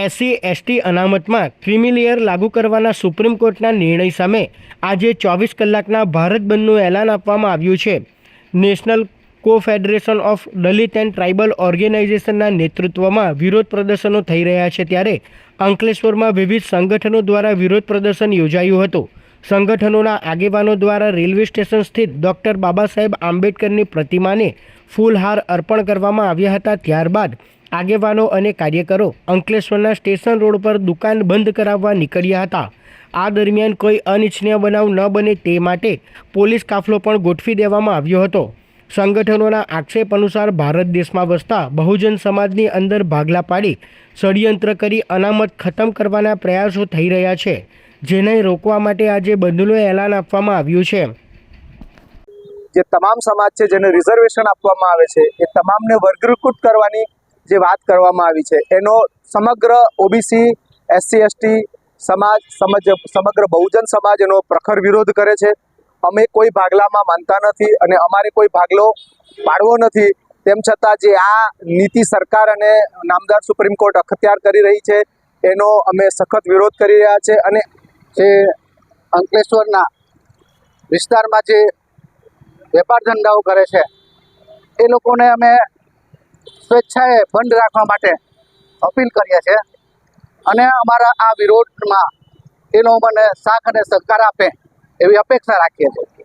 SC ST અનામતમાં creamy layer લાગુ કરવાના supreme કોર્ટના નિર્ણય સામે આજે ચોવીસ કલાકના ભારત બંધનું એલાન આપવામાં આવ્યું છે. National confederation of Dalit and tribal ઓર્ગેનાઇઝેશનના નેતૃત્વમાં વિરોધ પ્રદર્શનો થઈ રહ્યા છે ત્યારે અંકલેશ્વરમાં વિવિધ સંગઠનો દ્વારા વિરોધ પ્રદર્શન યોજાયું હતું. સંગઠનોના આગેવાનો દ્વારા રેલવે સ્ટેશન સ્થિત ડૉક્ટર બાબા સાહેબ આંબેડકરની પ્રતિમાને ફૂલહાર અર્પણ કરવામાં આવ્યા હતા. ત્યારબાદ આગેવાનો અને કાર્યકરો અંકલેશ્વરના સ્ટેશન રોડ પર દુકાન બંધ કરાવવા નીકળ્યા હતા. આ દરમિયાન કોઈ અનિચ્છનીય બનાવ ન બને તે માટે પોલીસ કાફલો પણ ગોઠવી દેવામાં આવ્યો હતો. સંગઠનોના આક્ષેપ અનુસાર ભારત દેશમાં વસતા બહુજન સમાજની અંદર ભાગલા પાડી ષડયંત્ર કરી અનામત ખતમ કરવાના પ્રયાસો થઈ રહ્યા છે, જેને રોકવા માટે આજે બંધનું એલાન આપવામાં આવ્યું છે. જે તમામ સમાજ છે જેને રિઝર્વેશન આપવામાં આવે છે, એ તમામને વર્ગીકૃત કરવાની જે વાત કરવામાં આવી છે, એનો સમગ્ર ઓબીસી, એસસી, એસટી સમાજ, સમજ, સમગ્ર બહુજન સમાજ એનો પ્રખર વિરોધ કરે છે. અમે કોઈ ભાગલામાં માનતા નથી અને અમારે કોઈ ભાગલો પાડવો નથી. તેમ છતાં જે આ નીતિ સરકાર અને નામદાર સુપ્રીમ કોર્ટ અખત્યાર કરી રહી છે, એનો અમે સખત વિરોધ કરી રહ્યા છે અને જે અંકલેશ્વરના વિસ્તારમાં જે વેપાર ધંધાઓ કરે છે, એ લોકોને અમે સ્વેચ્છાએ બંધ રાખવા માટે અપીલ કરીએ છીએ. અને અમારા આ વિરોધમાં તેનો મને સાથ અને સહકાર આપે એવી અપેક્ષા રાખીએ છીએ.